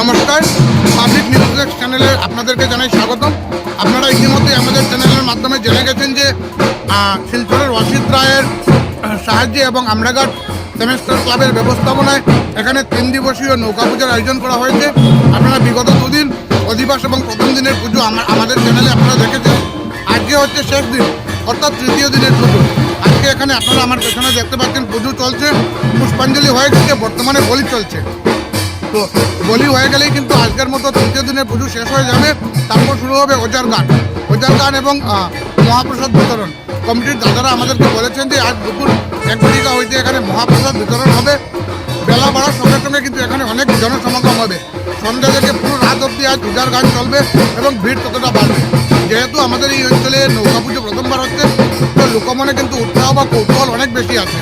নমস্কার public news চ্যানেলে আপনাদেরকে জানাই স্বাগতম। আপনারা ইতিমধ্যে আমাদের চ্যানেলের মাধ্যমে জেনে গেছেন যে শিলচরের অসিত রায়ের সাহায্যে এবং আমরাঘাট সেমেস্টার ক্লাবের ব্যবস্থাপনায় এখানে তিন দিবসীয় নৌকা পূজার আয়োজন করা হয়েছে। আপনারা বিগত দুদিন অধিবাস এবং প্রথম দিনের পুজো আমা- আমাদের চ্যানেলে আপনারা দেখেছেন। আজকে হচ্ছে শেষ দিন, অর্থাৎ তৃতীয় দিনের পুজো। আজকে এখানে আপনারা আমার পেছনে দেখতে পাচ্ছেন, পুজো চলছে, পুষ্পাঞ্জলি হয়ে গেছে বর্তমানে বলি চলছে। তো বলি হয়ে গেলেই কিন্তু আজকের মতো তৃতীয় দিনের পুজো শেষ হয়ে যাবে। তারপর শুরু হবে ওজার গান। ওজার গান এবং মহাপ্রসাদ বিতরণ। কমিটির দাদারা আমাদেরকে বলেছেন যে আজ দুপুর এক ঘটিকা হইতে এখানে মহাপ্রসাদ বিতরণ হবে। বেলা বাড়ার সঙ্গে সঙ্গে কিন্তু এখানে অনেক জনসমাগম হবে। সন্ধ্যা থেকে পুরো রাত অবধি আজ পূজার গান চলবে এবং ভিড় ততটা বাড়বে। যেহেতু আমাদের এই অঞ্চলে নৌকা পুজো প্রথমবার হচ্ছে, তো লোকমনে কিন্তু উৎসাহ বা কৌতূহল অনেক বেশি আছে।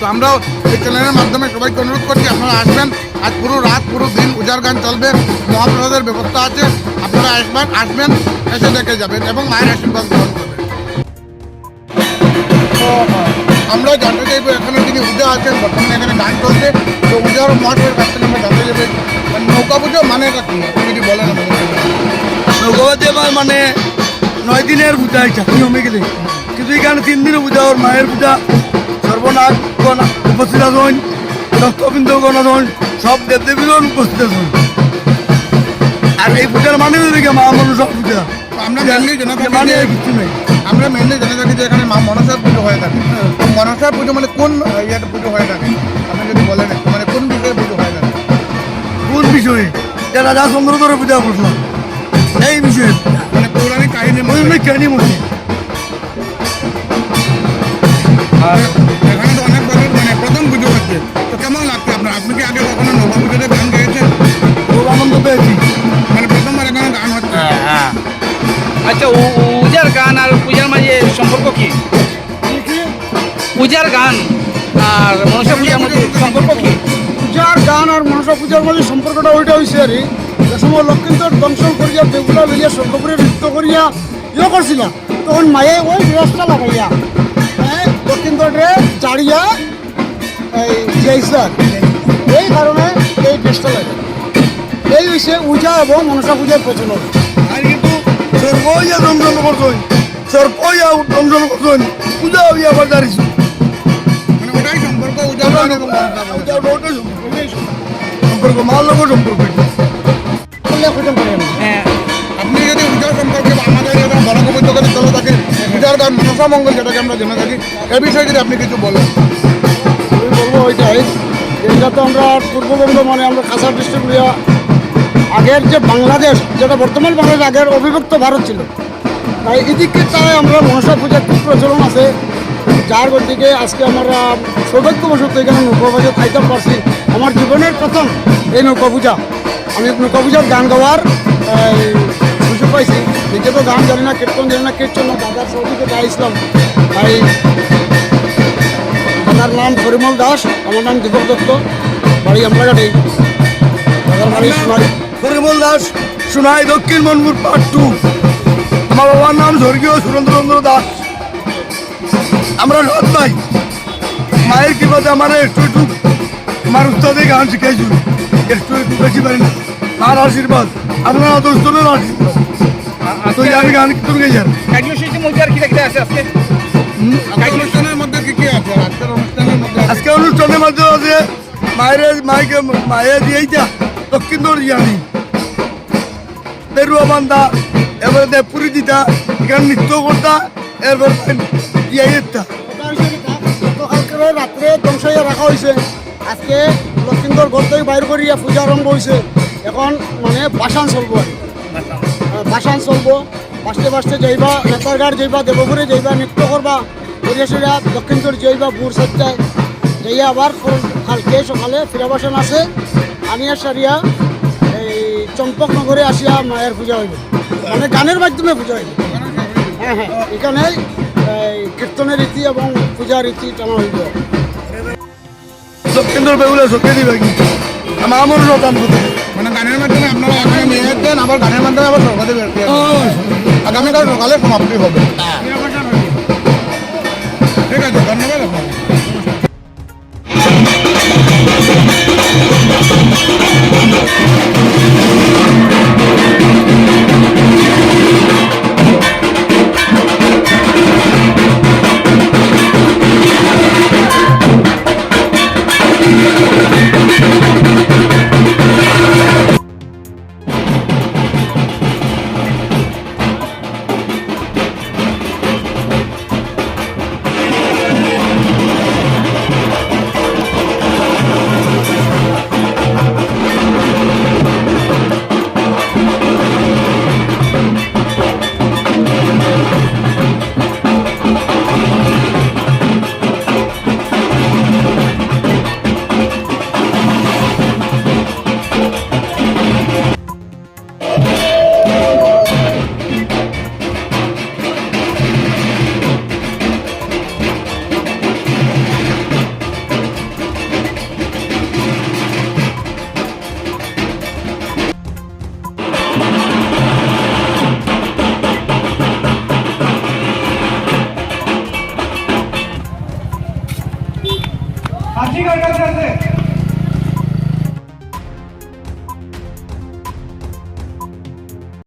তো আমরাও এই চ্যানেলের মাধ্যমে সবাইকে অনুরোধ করছি, আপনারা আসবেন। আজ পুরো রাত, পুরো দিন উজার গান চলবে। মহাপ্রসাদের ব্যবস্থা আছে। আপনারা আসবেন আসবেন, এসে দেখে যাবেন এবং মায়ের আশীর্বাদ গ্রহণ করবেন। আমরা জানতে চাইব, এখানে যিনি উজা আছেন, বর্তমানে এখানে গান চলছে। তো উজার মহাশয়ের কাছ থেকে আমরা জানতে যাবে মানে নৌকা পুজো মানে কি? যদি বলেন মানে নয় দিনের পূজা এটা নিয়মে গেলে। কিন্তু এখানে তিন দিনের পূজা, ওর মায়ের পূজা, সর্বনাথ উপস্থিত আছেন। রক্তবিন্দু গণ আছেন সব দেবদেবীগণ উপস্থিত আছেন। আর এই পূজার মানে হচ্ছে মা মনসা পূজা। আমরা মেনলি জেনে মানে কিছু নেই। আমরা মেনলি জেনে থাকি যে এখানে মা মনসার পুজো হয়ে থাকে। মনসার পুজো মানে কোন ইয়ের পুজো হয়ে থাকে? আপনি যদি বলেন মানে কোন বিষয়ে পুজো হয়ে থাকে? কোন বিষয়ে? যে রাজা চন্দ্রধরে পূজা করছিলাম এই বিষয়ে। মানে পৌরাণিক মধ্যে। ওই কেনি মধ্যে আর এখানে তো অনেক মানে প্রথম পুজো হচ্ছে তো কেমন লাগছে আপনার? আপনি কি আগে কখনো নবা পুজোতে গান গেয়েছেন? খুব আনন্দ পেয়েছি। মানে প্রথমবার এখানে গান হচ্ছে? আচ্ছা উ- উ- পূজার গান আর পূজার মাঝে সম্পর্ক কি? পূজার গান আর মনসা পূজার মধ্যে সম্পর্ক কি? পূজার গান আর মনসা পূজার মাঝে সম্পর্কটা ওইটা হয়েছে আর যে সময় লক্ষ্মীন্দর দংশন করিয়া বেগুলা লইয়া স্বর্গপুরে নৃত্য করিয়া ইয়ে করছিল তখন মায়ে ওই ড্রেসটা লাগাইয়া হ্যাঁ লক্ষ্মীন্দরে চাড়িয়া এই যাইছে এই কারণে এই ড্রেসটা লাগে। এই হয়েছে পূজা এবং মনসা পূজার প্রচলন। আর কিন্তু সর্বইয়া দংশন করছেন। সর্বইয়া দংশন করছেন। পূজা হইয়া আবার দাঁড়িয়েছে। মানে ওটাই সম্পর্ক এবং মনসা সম্পর্ক। মার লোকের সম্পর্ক। হ্যাঁ আপনি যদি পূজার সম্পর্কে বা আমাদের এরকম বড় কবিতাকে চলে থাকে পূজার গান মনসা মঙ্গল যেটাকে আমরা জেনে থাকি এ বিষয়ে যদি আপনি কিছু বলেন। ওইটাই এটা তো আমরা পূর্ববঙ্গ মানে আমরা কাছাড় ডিস্ট্রিক্ট আগের যে বাংলাদেশ, যেটা বর্তমান বাংলাদেশ, আগের অবিভক্ত ভারত ছিল। তাই এদিকে তাই আমরা মনসা পূজার খুব প্রচলন আছে। যার গতিকে আজকে আমরা সৌভাগ্যবশত এখানে নৌকা পূজা খাইতে পারছি। আমার জীবনের প্রথম এই নৌকা পূজা। আমি নৌকা পূজার গান গাওয়ার সুযোগ পাইছি। নিজে তো গান জানি না, কীর্তন জানি না, কীর্তন দাদার সৌদিকে গাইছিলাম তাই আমার নাম পরিমল দাস আমার নাম দীপক দত্ত। বাড়ি দাদার পরিমল দাস সোনাই দক্ষিণ মনপুর পার্ট টু আমার বাবার নাম স্বর্গীয় সুরেন্দ্রচন্দ্র দাস। আমরা সৎ ভাই মায়ের কৃপাতে আমার একটু একটু আমার উস্তাদে গান শিখাইছিল একটু একটু বেশি পারি না। তার আশীর্বাদ আপনার আদর্শের আশীর্বাদ। তো আমি গান মধ্যে আর কি দেখতে আছে আজকে? মধ্যে কি কি আছে? মধ্যে আজকে অনুষ্ঠানের মাধ্যমে আছে মায়ের মাইকে মায়ের দিয়েইটা দক্ষিণ দৌড় জানি পেরুয়া বান্ধা এবারে দেবপুরি দিতা, এখানে নৃত্য করতা, এরপর দিয়ে গতকালকে রাত্রে ধ্বংস রাখা হয়েছে আজকে লক্ষ্মীন্দর ঘর থেকে বাইর করিয়া পূজা আরম্ভ হয়েছে এখন মানে বাসান চলবো। বাসান চলবো। বাসতে বাসতে যাইবা, নেতারঘাট যাইবা, দেবপুরে যাইবা, নৃত্য করবা দক্ষিণপুর যাইবা বুর সজ্জায় যাইয়া আবার কালকে সকালে ফিরা বাসন আছে। আনিয়া সারিয়া এই চম্পকনগরে আসিয়া মায়ের পূজা হইবে। মানে গানের মাধ্যমে পূজা হইবে। হ্যাঁ হ্যাঁ। এখানে এই কীর্তনের রীতি এবং পূজা রীতি টানা হইবে। দৌড় বেগুলো সত্যি দিবে কি? আমার আমার দান মানে গানের মাধ্যমে আপনারা এখানে নিয়ে যাচ্ছেন আবার গানের মাধ্যমে আবার সরকারি বের দেন। আগামীকাল সকালে সমাপ্তি হবে। ঠিক আছে ধন্যবাদ আপনাকে।